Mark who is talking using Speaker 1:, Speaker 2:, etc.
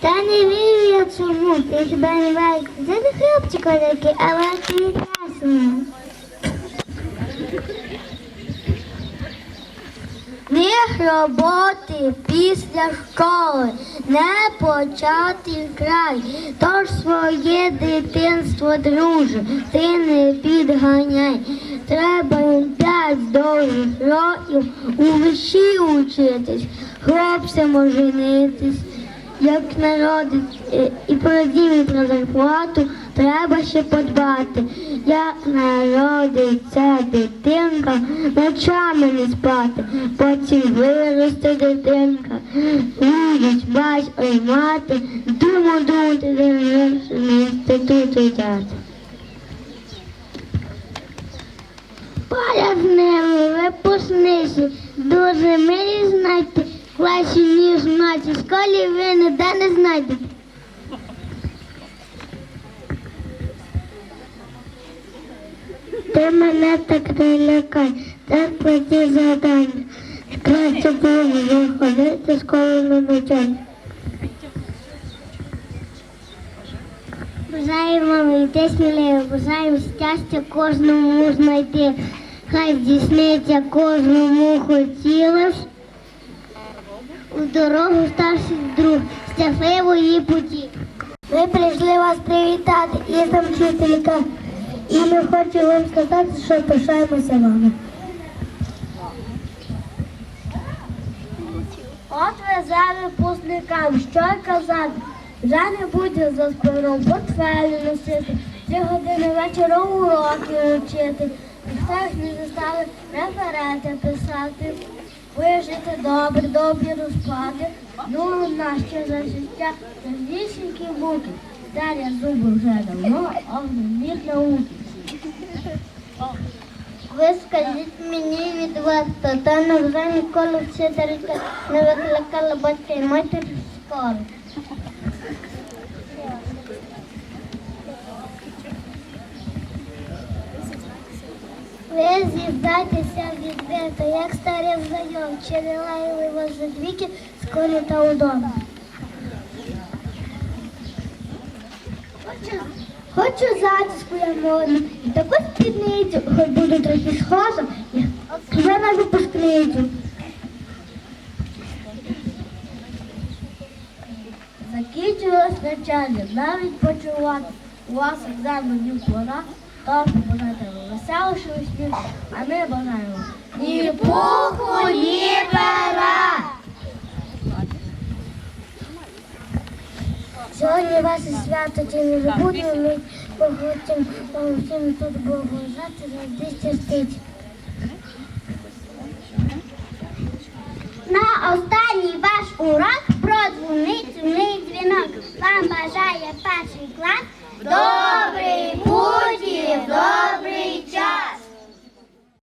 Speaker 1: Та не вірю я чому, ти хіба не варить. Це не хлопчик великий, але ти красний. Них роботи після школи не початий край, тож своє дитинство, друже, ти не підганяй. Треба їм п'ять довгих років у виші учитись, хлопцям оженитись. Як народить е, і про дім, і про зарплату треба ще подбати. Як народиться дитинка, ночами не спати, потім виросте дитинка, будуть батько і мати, думу думати, де інститут йдати. Поля з ними, випускниці, дуже милі знайте, класі ніж знаті, школі ви ніде не знайдете. Ти мене так не лякай, так платі завдання. Краще було виходити з школи навчання. Бажаємо йти сміливо, бажаємо щастя кожному знайти. Хай здійсниться кожному хотілось. У дорогу старший друг, щасливої путі. Ми прийшли вас привітати і там вчителька. І ми хочемо вам сказати, що пишаємося вами. От везе випускникам, що казати. Вже не буде за спином портфелі носити, три години вечора уроки вчити. Ніхто їх не застали реферати писати. Вижити добре, добрі розклади, ну нащо за життя, за вісінькі муки. Дар'я зуби вже давно, а в науки. Ви скажіть мені відверто, та невже ніколи вчителька не викликала батька і матір в школу. Ви з'їздайтеся відверто, як старий знайом, чи не лаяли вас за двіки з колі та удома. Хочу, зачіску я модну, і таку спідницю, хоч буду трохи схожа, як вже на випускницю. Закінчилось навчання, навіть почувати. У вас екзаменів пора, тож бажайте веселішого сміху, а ми бажаємо ні пуху, Хай вас свято чи не забуде, ми похотим, всім тут Богу жати, завжди щастить. На останній ваш урок продзвонить мій дзвінок. Вам бажає перший клас. Добрий путь і добрий.